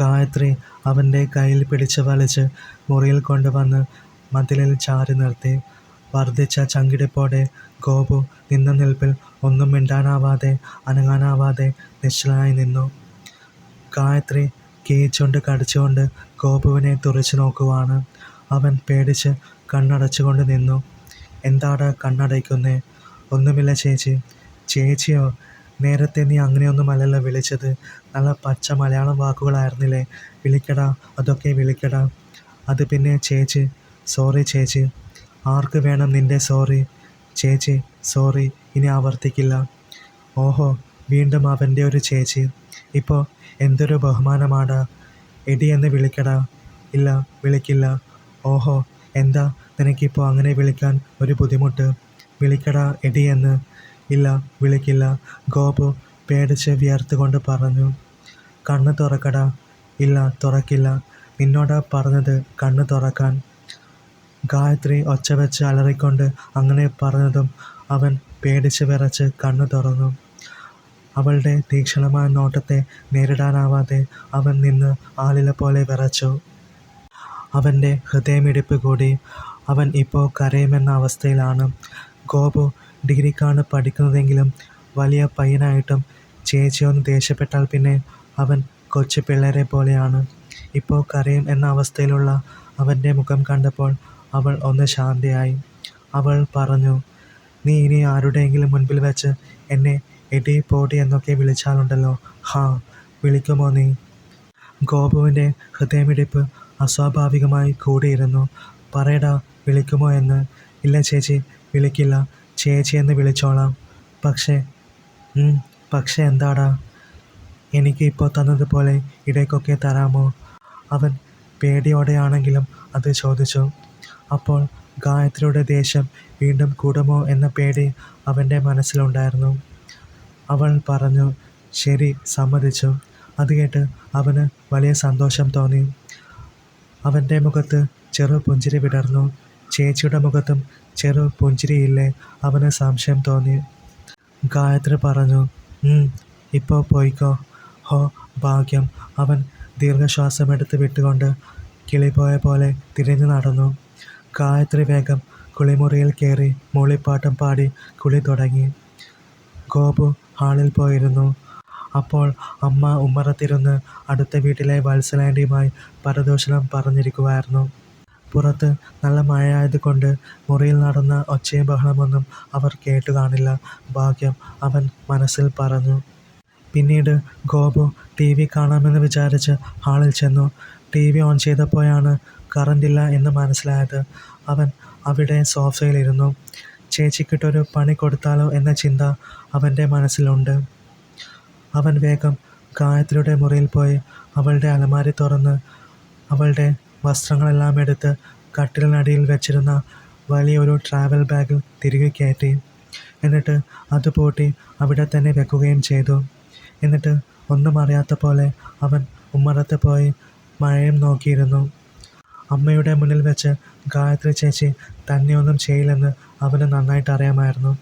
ഗായത്രി അവന്റെ കയ്യിൽ പിടിച്ച് വലിച്ച് മുറിയിൽ കൊണ്ടുവന്ന് മതിലിൽ ചാരി നിർത്തി. വർദ്ധിച്ച ചങ്കിടിപ്പോടെ ഗോപു നിന്ന നിൽപ്പിൽ ഒന്നും മിണ്ടാനാവാതെ അനങ്ങാനാവാതെ നിശ്ചലനായി നിന്നു. ഗായത്രി കീച്ചുകൊണ്ട് കടിച്ചുകൊണ്ട് ഗോപുവിനെ തുറച്ചു നോക്കുവാണ്. അവൻ പേടിച്ച് കണ്ണടച്ചുകൊണ്ട് നിന്നു. എന്താടാ കണ്ണടയ്ക്കുന്നേ? ഒന്നുമില്ല ചേച്ചി. ചേച്ചിയോ? നേരത്തെ നീ അങ്ങനെയൊന്നുമല്ലല്ലോ വിളിച്ചത്. നല്ല പച്ച മലയാളം വാക്കുകളായിരുന്നില്ലേ? വിളിക്കടാ അതൊക്കെ വിളിക്കടാ. അത് പിന്നെ ചേച്ചി സോറി ചേച്ചി. ആർക്ക് വേണം നിന്റെ സോറി ചേച്ചി സോറി ഇനി ആവർത്തിക്കില്ല. ഓഹോ വീണ്ടും അവന്റെ ഒരു ചേച്ചി. ഇപ്പോൾ എന്തൊരു ബഹുമാനമാടാ. എടി എന്ന് വിളിക്കടാ. ഇല്ല വിളിക്കില്ല. ഓഹോ എന്താ നിനക്കിപ്പോൾ അങ്ങനെ വിളിക്കാൻ ഒരു ബുദ്ധിമുട്ട്? വിളിക്കടാ എടി എന്ന്. ഇല്ല വിളിക്കില്ല. ഗോപു പേടിച്ച് വിയർത്തുകൊണ്ട് പറഞ്ഞു കണ്ണ് തുറക്കടാ ഇല്ല തുറക്കില്ല. നിന്നോടാ പറഞ്ഞത് കണ്ണ് തുറക്കാൻ. ഗായത്രി ഒച്ച വെച്ച് അലറിക്കൊണ്ട് അങ്ങനെ പറഞ്ഞതും അവൻ പേടിച്ച് വിറച്ച് കണ്ണു തുറന്നു. അവളുടെ തീക്ഷണമായ നോട്ടത്തെ നേരിടാനാവാതെ അവൻ നിന്ന് ആളിലെ പോലെ വിറച്ചു. അവന്റെ ഹൃദയമിടിപ്പ് കൂടി. അവൻ ഇപ്പോൾ കരയുമെന്ന അവസ്ഥയിലാണ്. ഗോപു ഡിഗ്രിക്കാണ് പഠിക്കുന്നതെങ്കിലും വലിയ പയ്യനായിട്ടും ചേച്ചിയൊന്ന് ദേഷ്യപ്പെട്ടാൽ പിന്നെ അവൻ കൊച്ചു പിള്ളേരെ പോലെയാണ്. ഇപ്പോൾ കരയും എന്ന അവസ്ഥയിലുള്ള അവന്റെ മുഖം കണ്ടപ്പോൾ അവൾ ഒന്ന് ശാന്തയായി. അവൾ പറഞ്ഞു നീ ഇനി ആരുടെയെങ്കിലും മുൻപിൽ വെച്ച് എന്നെ എടി പോടി എന്നൊക്കെ വിളിച്ചാലുണ്ടല്ലോ. ഹാ വിളിക്കുമോ നീ? ഗോപുവിന്റെ ഹൃദയമിടിപ്പ് അസ്വാഭാവികമായി കൂടിയിരുന്നു. പറയടാ വിളിക്കുമോ എന്ന്? ഇല്ല ചേച്ചി വിളിക്കില്ല. ചേച്ചി എന്ന് വിളിച്ചോളാം. പക്ഷേ പക്ഷേ എന്താടാ? എനിക്ക് ഇപ്പോൾ തന്നതുപോലെ ഇടയ്ക്കൊക്കെ തരാമോ? അവൻ പേടിയോടെയാണെങ്കിലും അത് ചോദിച്ചു. അപ്പോൾ ഗായത്രിയുടെ ദേഷ്യം വീണ്ടും കൂടുമോ എന്ന പേടി അവന്റെ മനസ്സിലുണ്ടായിരുന്നു. അവൾ പറഞ്ഞു ശരി സമ്മതിച്ചു. അത് കേട്ട് അവന് വലിയ സന്തോഷം തോന്നി. അവന്റെ മുഖത്ത് ചെറു പുഞ്ചിരി വിടർന്നു. ചേച്ചിയുടെ മുഖത്തും ചെറു പുഞ്ചിരിയില്ലേ? അവന് സംശയം തോന്നി. ഗായത്രി പറഞ്ഞു "ഉം, ഇപ്പോൾ പോയിക്കോ. ഹോ ഭാഗ്യം. അവൻ ദീർഘശ്വാസമെടുത്ത് വിട്ടുകൊണ്ട് കിളിപോയ പോലെ തിരിഞ്ഞു നടന്നു. ഗായത്രി വേഗം കുളിമുറിയിൽ കയറി മൂളിപ്പാട്ടം പാടി കുളി തുടങ്ങി. ഗോപു ഹാളിൽ പോയിരുന്നു. അപ്പോൾ അമ്മ ഉമ്മറത്തിരുന്ന് അടുത്ത വീട്ടിലെ വത്സലാൻഡിയുമായി പരദൂഷണം പറഞ്ഞിരിക്കുമായിരുന്നു പുറത്ത് നല്ല മഴയായതുകൊണ്ട് മുറിയിൽ നടന്ന ഒച്ചയും ബഹളമൊന്നും അവർ കേട്ടു കാണില്ല. ഭാഗ്യം അവൻ മനസ്സിൽ പറഞ്ഞു. പിന്നീട് ഗോപു ടി വി കാണാമെന്ന് വിചാരിച്ച് ഹാളിൽ ചെന്നു. ടി വി ഓൺ ചെയ്തപ്പോഴാണ് കറണ്ടില്ല എന്ന് മനസ്സിലായത്. അവൻ അവിടെ സോഫയിലിരുന്നു. ചേച്ചിക്കിട്ടൊരു പണി കൊടുത്താലോ എന്ന ചിന്ത അവന്റെ മനസ്സിലുണ്ട്. അവൻ വേഗം ഗായത്രിയുടെ മുറിയിൽ പോയി അവളുടെ അലമാരി തുറന്ന് അവളുടെ വസ്ത്രങ്ങളെല്ലാം എടുത്ത് കട്ടിലിനടിയിൽ വെച്ചിരുന്ന വലിയൊരു ട്രാവൽ ബാഗിൽ തിരികെ കയറ്റി. എന്നിട്ട് അത് പൂട്ടി അവിടെ തന്നെ വെക്കുകയും ചെയ്തു. എന്നിട്ട് ഒന്നും അറിയാത്ത പോലെ അവൻ ഉമ്മറത്ത് പോയി മഴയും നോക്കിയിരുന്നു. അമ്മയുടെ മുന്നിൽ വെച്ച് ഗായത്രി ചേച്ചി തന്നെ ഒന്നും ചെയ്യില്ലെന്ന് അവന് നന്നായിട്ട് അറിയാമായിരുന്നു.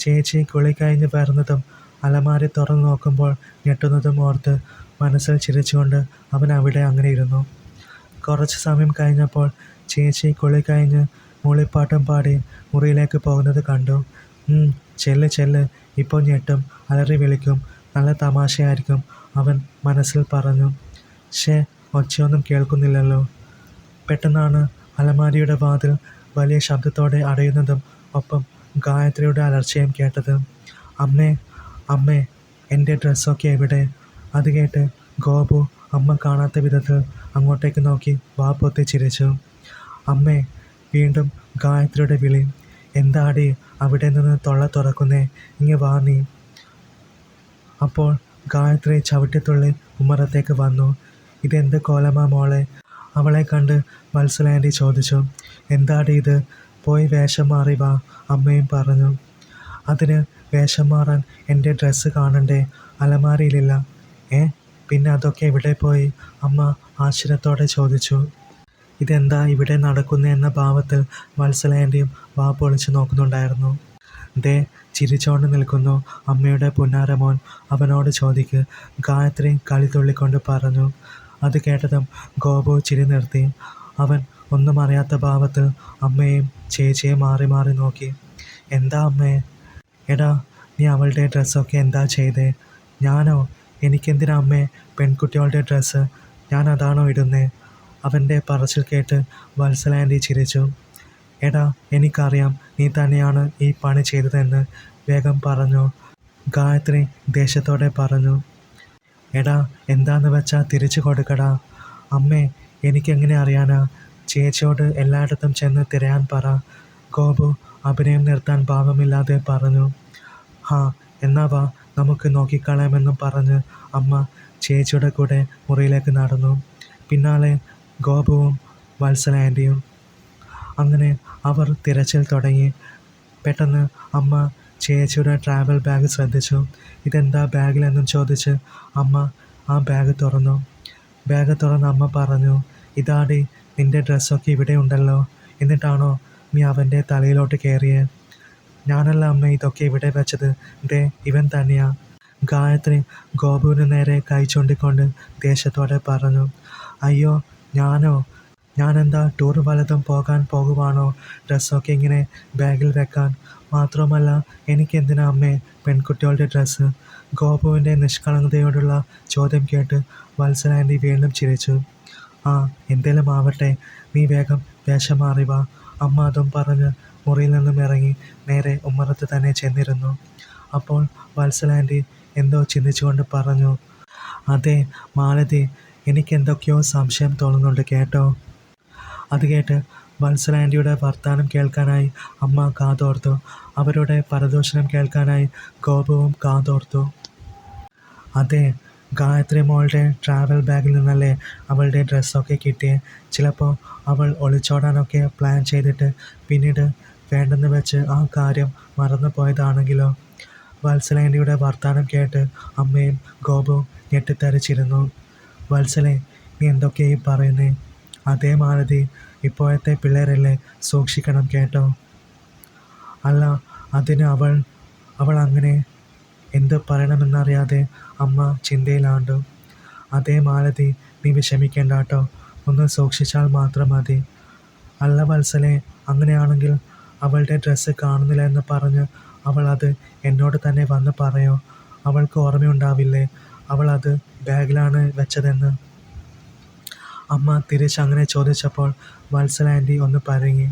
ചേച്ചി കുളി കഴിഞ്ഞ് വരുന്നതും അലമാരി തുറന്നു നോക്കുമ്പോൾ ഞെട്ടുന്നതും ഓർത്ത് മനസ്സിൽ ചിരിച്ചുകൊണ്ട് അവൻ അവിടെ അങ്ങനെ ഇരുന്നു. കുറച്ച് സമയം കഴിഞ്ഞപ്പോൾ ചേച്ചി കുളി കഴിഞ്ഞ് മൂളിപ്പാട്ടും പാടി മുറിയിലേക്ക് പോകുന്നത് കണ്ടു. "ഉം, ചെല്ല് ചെല്ല്. ഇപ്പോൾ ഞെട്ടും. അലറി വിളിക്കും. നല്ല തമാശയായിരിക്കും അവൻ മനസ്സിൽ പറഞ്ഞു. ഷേ ഒച്ചയൊന്നും കേൾക്കുന്നില്ലല്ലോ. പെട്ടെന്നാണ് അലമാരിയുടെ വാതിൽ വലിയ ശബ്ദത്തോടെ അടയുന്നതും ഒപ്പം ഗായത്രിയുടെ അലർച്ചയും കേട്ടത്. അമ്മേ അമ്മേ എന്റെ ഡ്രസ്സൊക്കെ എവിടെ? അത് കേട്ട് ഗോപു അമ്മ കാണാത്ത വിധത്തിൽ അങ്ങോട്ടേക്ക് നോക്കി വാ പൊത്തി ചിരിച്ചു. അമ്മേ വീണ്ടും ഗായത്രിയുടെ വിളി. എന്താടി അവിടെ നിന്ന് തൊള്ള തുറക്കുന്നേ? ഇങ്ങ് വാ നീ. അപ്പോൾ ഗായത്രി ചവിട്ടിത്തുള്ളി ഉമ്മറത്തേക്ക് വന്നു. ഇതെന്ത് കോലമാ മോളെ? അവളെ കണ്ട് വത്സലാന്റി ചോദിച്ചു. എന്താടി ഇത്? പോയി വേഷം മാറി വാ അമ്മയും പറഞ്ഞു. അതിന് വേഷം മാറാൻ എന്റെ ഡ്രസ്സ് കാണണ്ടേ? അലമാരിയിലില്ല. ഏ? പിന്നെ അതൊക്കെ എവിടെ പോയി? അമ്മ ആശ്ചര്യത്തോടെ ചോദിച്ചു ഇതെന്താ ഇവിടെ നടക്കുന്ന എന്ന ഭാവത്തിൽ വത്സലേന്റെയും വാ പൊളിച്ചു നോക്കുന്നുണ്ടായിരുന്നു. ദേ ചിരിച്ചോണ്ട് നിൽക്കുന്നു. അമ്മയുടെ പുന്നാരമോൻ അവനോട് ചോദിക്ക് ഗായത്രി കളി തുള്ളിക്കൊണ്ട് പറഞ്ഞു. അത് കേട്ടതും ഗോപു ചിരി നിർത്തി. അവൻ ഒന്നും അറിയാത്ത ഭാവത്തിൽ അമ്മയും ചേച്ചിയും മാറി മാറി നോക്കി. എന്താ അമ്മേ? എടാ നീ അവളുടെ ഡ്രസ്സൊക്കെ എന്താ ചെയ്തേ? ഞാനോ? എനിക്കെന്തിനാ അമ്മേ പെൺകുട്ടികളുടെ ഡ്രസ്സ്? ഞാൻ അതാണോ ഇടുന്നേ? അവന്റെ പറച്ചിൽ കേട്ട് വത്സലാന്റി ചിരിച്ചു. എടാ എനിക്കറിയാം നീ തന്നെയാണ് ഈ പണി ചെയ്തതെന്ന് വേഗം പറഞ്ഞു. ഗായത്രി ദേഷ്യത്തോടെ പറഞ്ഞു. എടാ എന്താന്ന് വെച്ചാൽ തിരിച്ചു കൊടുക്കടാ. അമ്മേ എനിക്കെങ്ങനെ അറിയാനാ? ചേച്ചിയോട് എല്ലായിടത്തും ചെന്ന് തിരയാൻ പറ. ഗോപു അഭിനയം നിർത്താൻ ഭാവമില്ലാതെ പറഞ്ഞു. ഹാ എന്നാ വാ. നമുക്ക് നോക്കിക്കളയാമെന്നും പറഞ്ഞ് അമ്മ ചേച്ചിയുടെ കൂടെ മുറിയിലേക്ക് നടന്നു. പിന്നാലെ ഗോപുവും വത്സല ആന്റിയും അങ്ങനെ അവർ തിരച്ചിൽ തുടങ്ങി. പെട്ടെന്ന് അമ്മ ചേച്ചിയുടെ ട്രാവൽ ബാഗ് ശ്രദ്ധിച്ചു. ഇതെന്താ ബാഗിലെന്നും ചോദിച്ച് അമ്മ ആ ബാഗ് തുറന്നു. ബാഗ് തുറന്ന് അമ്മ പറഞ്ഞു ഇതാടി നിന്റെ ഡ്രസ്സൊക്കെ ഇവിടെ ഉണ്ടല്ലോ. എന്നിട്ടാണോ നീ അവന്റെ തലയിലോട്ട് കയറിയേ ഞാനല്ല അമ്മ ഇതൊക്കെ ഇവിടെ വെച്ചത്. ദേ ഇവൻ തന്നെയാ. ഗായത്രി ഗോപുവിന് നേരെ കൈ ചൂണ്ടിക്കൊണ്ട് ദേഷ്യത്തോടെ പറഞ്ഞു അയ്യോ ഞാനോ? ഞാനെന്താ ടൂർ വലതും പോകാൻ പോകുവാണോ? ഡ്രസ്സൊക്കെ ഇങ്ങനെ ബാഗിൽ വെക്കാൻ. മാത്രമല്ല എനിക്കെന്തിനാ അമ്മേ പെൺകുട്ടികളുടെ ഡ്രസ്സ്? ഗോപുവിന്റെ നിഷ്കളങ്കതയോടുള്ള ചോദ്യം കേട്ട് വത്സല വീണ്ടും ചിരിച്ചു. ആ എന്തേലും ആവട്ടെ. നീ വേഗം വേഷം മാറിവാ അമ്മ അതും പറഞ്ഞ് മുറിയിൽ നിന്നും ഇറങ്ങി നേരെ ഉമ്മറത്ത് തന്നെ ചെന്നിരുന്നു. അപ്പോൾ വത്സല ആന്റി എന്തോ ചിന്തിച്ചുകൊണ്ട് പറഞ്ഞു അതെ മാലതി എനിക്കെന്തൊക്കെയോ സംശയം തോന്നുന്നുണ്ട് കേട്ടോ. അത് കേട്ട് വത്സല ആന്റിയുടെ വർത്തമാനം കേൾക്കാനായി അമ്മ കാതോർത്തു. അവരുടെ പരദൂഷണം കേൾക്കാനായി ഗോപവും കാതോർത്തു. അതെ ഗായത്രി മോളുടെ ട്രാവൽ ബാഗിൽ നിന്നല്ലേ അവളുടെ ഡ്രസ്സൊക്കെ കിട്ടിയേ. ചിലപ്പോൾ അവൾ ഒളിച്ചോടാനൊക്കെ പ്ലാൻ ചെയ്തിട്ട് പിന്നീട് വേണ്ടെന്ന് വെച്ച് ആ കാര്യം മറന്നു പോയതാണെങ്കിലോ വത്സലേന്റെയുടെ വർത്തമാനം കേട്ട് അമ്മയും ഗോപുവും ഞെട്ടിത്തരിച്ചിരുന്നു വത്സലെ നീ എന്തൊക്കെയായി പറയുന്നേ? അതേ മാലതി ഇപ്പോഴത്തെ പിള്ളേരല്ലേ സൂക്ഷിക്കണം കേട്ടോ? അല്ല അതിന് അവൾ അവൾ അങ്ങനെ എന്ത് പറയണമെന്നറിയാതെ അമ്മ ചിന്തയിലാണ്ടു. അതേ മാലതി നീ വിഷമിക്കേണ്ട കേട്ടോ. ഒന്ന് സൂക്ഷിച്ചാൽ മാത്രം മതി. അല്ല വത്സലെ അങ്ങനെയാണെങ്കിൽ അവളുടെ ഡ്രസ്സ് കാണുന്നില്ല എന്ന് പറഞ്ഞ് അവൾ അത് എന്നോട് തന്നെ വന്ന് പറയോ? അവൾക്ക് ഓർമ്മയുണ്ടാവില്ലേ? അവൾ അത് ബാഗിലാണ് വെച്ചതെന്ന്. അമ്മ തിരിച്ചങ്ങനെ ചോദിച്ചപ്പോൾ വത്സല ആന്റി ഒന്ന് പരങ്ങി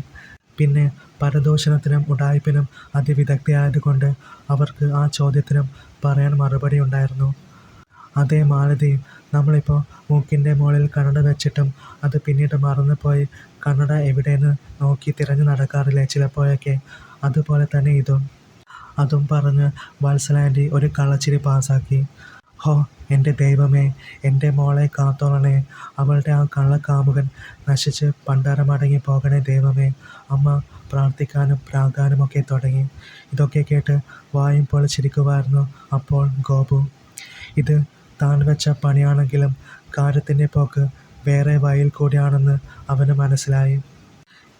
പിന്നെ പരദൂഷണത്തിനും ഉടായ്പിനും അതിവിദഗ്ധയായതുകൊണ്ട് അവർക്ക് ആ ചോദ്യത്തിനും പറയാൻ മറുപടി ഉണ്ടായിരുന്നു. അതേ മാലതി നമ്മളിപ്പോൾ മൂക്കിന്റെ മുകളിൽ കണ്ണട വെച്ചിട്ടും അത് പിന്നീട് മറന്നുപോയി കണ്ണട എവിടെയെന്ന് നോക്കി തിരഞ്ഞു നടക്കാറില്ലേ ചിലപ്പോഴൊക്കെ. അതുപോലെ തന്നെ ഇതും. അതും പറഞ്ഞ് വത്സലാന്റി ഒരു കള്ളച്ചിരി പാസാക്കി ഹോ എന്റെ ദൈവമേ എന്റെ മോളെ കാത്തോളണേ. അവളുടെ ആ കള്ളക്കാമുകൻ നശിച്ച് പണ്ടാരമടങ്ങി പോകണേ ദൈവമേ. അമ്മ പ്രാർത്ഥിക്കാനും പ്രാകാനുമൊക്കെ തുടങ്ങി. ഇതൊക്കെ കേട്ട് വായും പൊളിച്ചിരിക്കുമായിരുന്നു അപ്പോൾ ഗോപു. ഇത് താൻ വെച്ച പണിയാണെങ്കിലും കാര്യത്തിന്റെ പോക്ക് വേറെ വഴിയിൽ കൂടിയാണെന്ന് അവന് മനസ്സിലായി.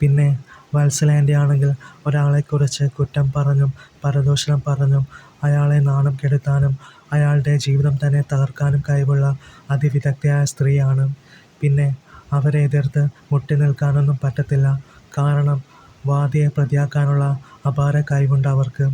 പിന്നെ വത്സലേന്റെ ആണെങ്കിൽ ഒരാളെക്കുറിച്ച് കുറ്റം പറഞ്ഞും പരദൂഷണം പറഞ്ഞും അയാളെ നാണം കെടുത്താനും അയാളുടെ ജീവിതം തന്നെ തകർക്കാനും കഴിവുള്ള അതിവിദഗ്ധയായ സ്ത്രീയാണ്. പിന്നെ അവരെ എതിർത്ത് മുട്ടി നിൽക്കാനൊന്നും പറ്റത്തില്ല. കാരണം വാദിയെ പ്രതിയാക്കാനുള്ള അപാര കഴിവുണ്ട് അവർക്ക്.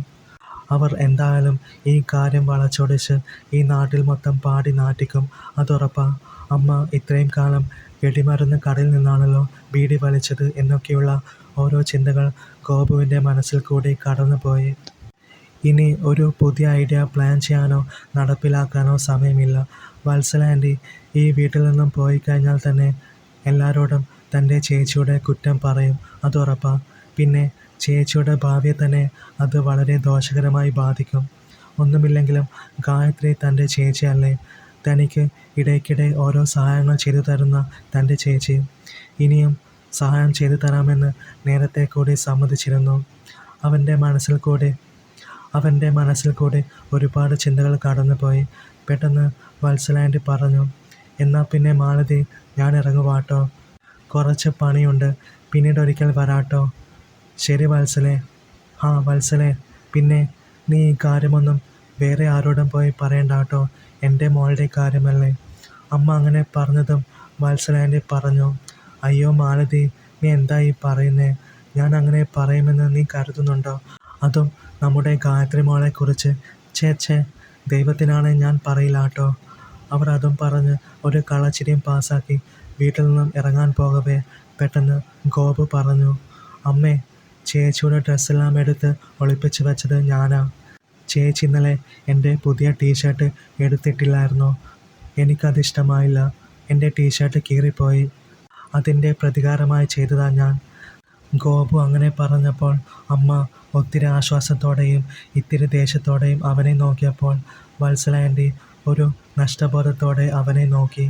അവർ എന്തായാലും ഈ കാര്യം വളച്ചൊടിച്ച് ഈ നാട്ടിൽ മൊത്തം പാടി നാട്ടിക്കും അതുറപ്പാ അമ്മ ഇത്രയും കാലം വെടിമരുന്ന് കടയിൽ നിന്നാണല്ലോ ബീഡി വലിച്ചത് എന്നൊക്കെയുള്ള ഓരോ ചിന്തകൾ ഗോപുവിന്റെ മനസ്സിൽ കൂടി കടന്നുപോയി. ഇനി ഒരു പുതിയ ഐഡിയ പ്ലാൻ ചെയ്യാനോ നടപ്പിലാക്കാനോ സമയമില്ല. വത്സല ആന്റി ഈ വീട്ടിൽ നിന്നും പോയി കഴിഞ്ഞാൽ തന്നെ എല്ലാവരോടും തന്റെ ചേച്ചിയുടെ കുറ്റം പറയും. അതുറപ്പാണ് പിന്നെ ചേച്ചിയുടെ ഭാവിയെ തന്നെ അത് വളരെ ദോഷകരമായി ബാധിക്കും. ഒന്നുമില്ലെങ്കിലും ഗായത്രി തന്റെ ചേച്ചിയല്ലേ തനിക്ക് ഇടയ്ക്കിടെ ഓരോ സഹായങ്ങൾ ചെയ്തു തരുന്ന തന്റെ ചേച്ചി. ഇനിയും സഹായം ചെയ്തു തരാമെന്ന് നേരത്തെ കൂടി സമ്മതിച്ചിരുന്നു. അവന്റെ മനസ്സിൽ കൂടി അവന്റെ മനസ്സിൽ കൂടി ഒരുപാട് ചിന്തകൾ കടന്നുപോയി. പെട്ടെന്ന് വത്സലാന്റി പറഞ്ഞു എന്നാൽ പിന്നെ മാലതി ഞാൻ ഇറങ്ങുവാട്ടോ. കുറച്ച് പണിയുണ്ട്. പിന്നീട് ഒരിക്കൽ വരാട്ടോ. ശരി വത്സലെ. ആ വത്സലെ. പിന്നെ നീ ഈ കാര്യമൊന്നും വേറെ ആരോടും പോയി പറയണ്ട കേട്ടോ. എന്റെ മോളുടെ കാര്യമല്ലേ? അമ്മ അങ്ങനെ പറഞ്ഞതും വത്സലാന്റെ പറഞ്ഞു. അയ്യോ മാലതി നീ എന്താ ഈ പറയുന്നേ? ഞാൻ അങ്ങനെ പറയുമെന്ന് നീ കരുതുന്നുണ്ടോ? അതും നമ്മുടെ ഗായത്രി മോളെക്കുറിച്ച് ചേ ചേ ദൈവത്തിനാണ് ഞാൻ പറയില്ല കേട്ടോ. അവർ അതും പറഞ്ഞ് ഒരു കളച്ചിരിയും പാസ്സാക്കി. വീട്ടിൽ നിന്നും ഇറങ്ങാൻ പോകവേ പെട്ടെന്ന് ഗോപു പറഞ്ഞു. അമ്മേ ചേച്ചിയുടെ ഡ്രസ്സെല്ലാം എടുത്ത് ഒളിപ്പിച്ച് വെച്ചത് ഞാനാ. ചേച്ചി ഇന്നലെ എന്റെ പുതിയ ടീഷർട്ട് എടുത്തിട്ടില്ലായിരുന്നു. എനിക്കത് ഇഷ്ടമായില്ല. എന്റെ ടീഷർട്ട് കീറിപ്പോയി. അതിന്റെ പ്രതികാരമായി ചെയ്തതാ ഞാൻ. ഗോപു അങ്ങനെ പറഞ്ഞപ്പോൾ അമ്മ ഒത്തിരി ആശ്വാസത്തോടെയും ഇത്തിരി ദേഷ്യത്തോടെയും അവനെ നോക്കിയപ്പോൾ വത്സല ആന്റി ഒരു നഷ്ടബോധത്തോടെ അവനെ നോക്കി.